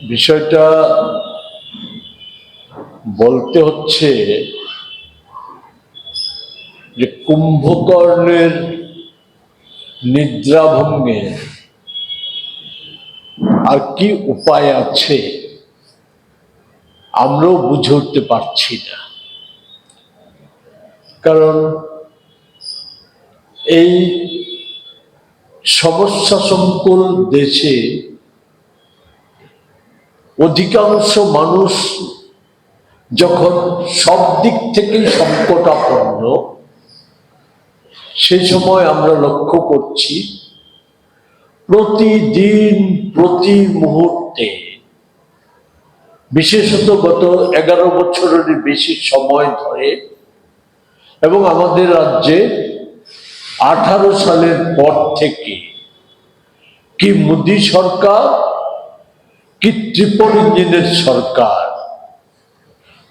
বিষয়টা বলতে হচ্ছে যে কুম্ভকর্ণের নিদ্রাভঙ্গে আর কি উপায় আছে আমরাও বুঝে উঠতে পারছি না। কারণ এই সমস্যা সংকুল দেশে অধিকাংশ মানুষ যখন সব দিক থেকেই সংকটাপন্ন, সেই সময় আমরা লক্ষ্য করছি প্রতিদিন, প্রতি মুহূর্তে, বিশেষত গত এগারো বছরের বেশি সময় ধরে এবং আমাদের রাজ্যে আঠারো সালের পর থেকে কি মোদী সরকার কি ইঞ্জিনের সরকার।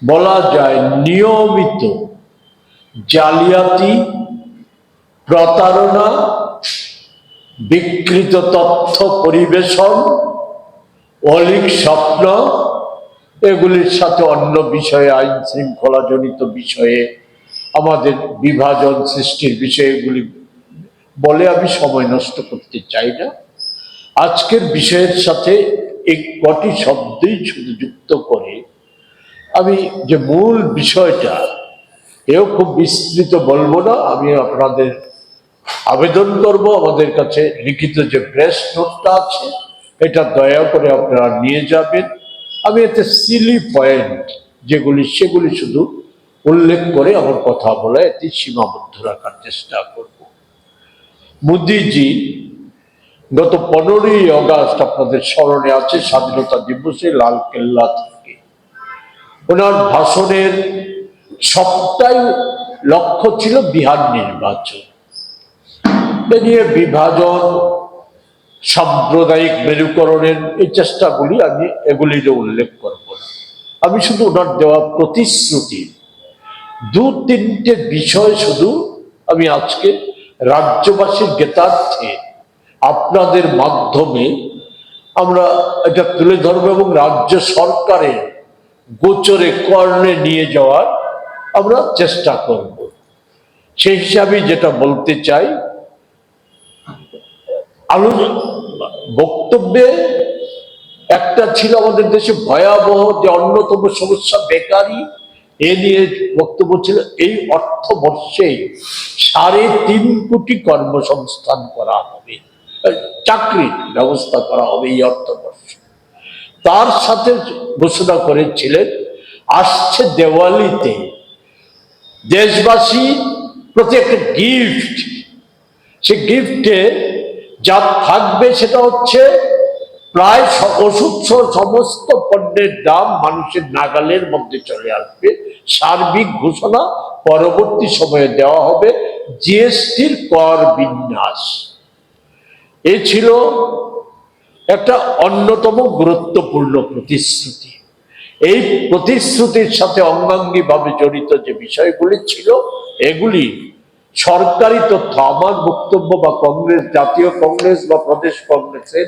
বলা যায় নিয়মিত জালিয়াতি, প্রতারণা, বিকৃত তথ্য পরিবেশন, অলিক স্বপ্ন, এগুলির সাথে অন্য বিষয়ে আইন শৃঙ্খলা জনিত বিষয়ে আমাদের বিভাজন সৃষ্টির বিষয়গুলি বলে আমি সময় নষ্ট করতে চাই না। আজকের বিষয়ের সাথে এই কটি শব্দেই শুধু যুক্ত করে, আমি যে মূল বিষয়টা, এও খুব বিস্তৃত বলব না, আমি আপনাদের আবেদন করব, আমাদের কাছে লিখিত যে প্রেস নোটটা আছে, এটা দয়া করে আপনারা নিয়ে যাবেন। আমি এতে সিলি পয়েন্ট যেগুলি, সেগুলি শুধু উল্লেখ করে আমার কথা বলে এতে সীমাবদ্ধ রাখার চেষ্টা করব। মোদিজি গত পনেরোই অগাস্ট আপনাদের স্মরণে আছে স্বাধীনতা দিবসে লাল কেল্লা থেকে। ওনার ভাষণের সবটাই লক্ষ্য ছিল বিহার নির্বাচন। নিয়ে বিভাজন, সাম্প্রদায়িক মেরুকরণের এই চেষ্টাগুলি আমি এগুলির উল্লেখ করব না। আমি শুধু ওনার দেওয়া প্রতিশ্রুতি। দু তিনটে বিষয় শুধু আমি আজকে রাজ্যবাসীর জ্ঞাতার্থে আপনাদের মাধ্যমে আমরা এটা তুলে ধরবো এবং রাজ্য সরকারের গোচরে কর্ণে নিয়ে যাওয়ার আমরা চেষ্টা করব। সেই হিসাবে যেটা বলতে চাই আলো বক্তব্যে একটা ছিল আমাদের দেশে ভয়াবহ যে অন্যতম সমস্যা বেকারি, এ নিয়ে বক্তব্য ছিল, এই অর্থবর্ষে সাড়ে তিন কোটি কর্মসংস্থান করা হবে। চাকরির ব্যবস্থা করা হবে এই অর্থ বর্ষে তার সাথে ঘোষণা করেছিলেন, আসছে দেওয়ালিতে। দেশবাসী প্রতি একটা গিফট সে গিফটে যা থাকবে সেটা হচ্ছে প্রায় ওষুধ সমস্ত পণ্যের দাম মানুষের নাগালের মধ্যে চলে আসবে। সার্বিক ঘোষণা পরবর্তী সময়ে দেওয়া হবে। জিএসটির কর বিন্যাস। এ ছিল একটা অন্যতম গুরুত্বপূর্ণ প্রতিশ্রুতি। এই প্রতিশ্রুতির সাথে অঙ্গাঙ্গিভাবে জড়িত যে বিষয়গুলি ছিল, এগুলি সরকারি তথ্য, আমার বক্তব্য বা কংগ্রেস, জাতীয় কংগ্রেস বা প্রদেশ কংগ্রেসের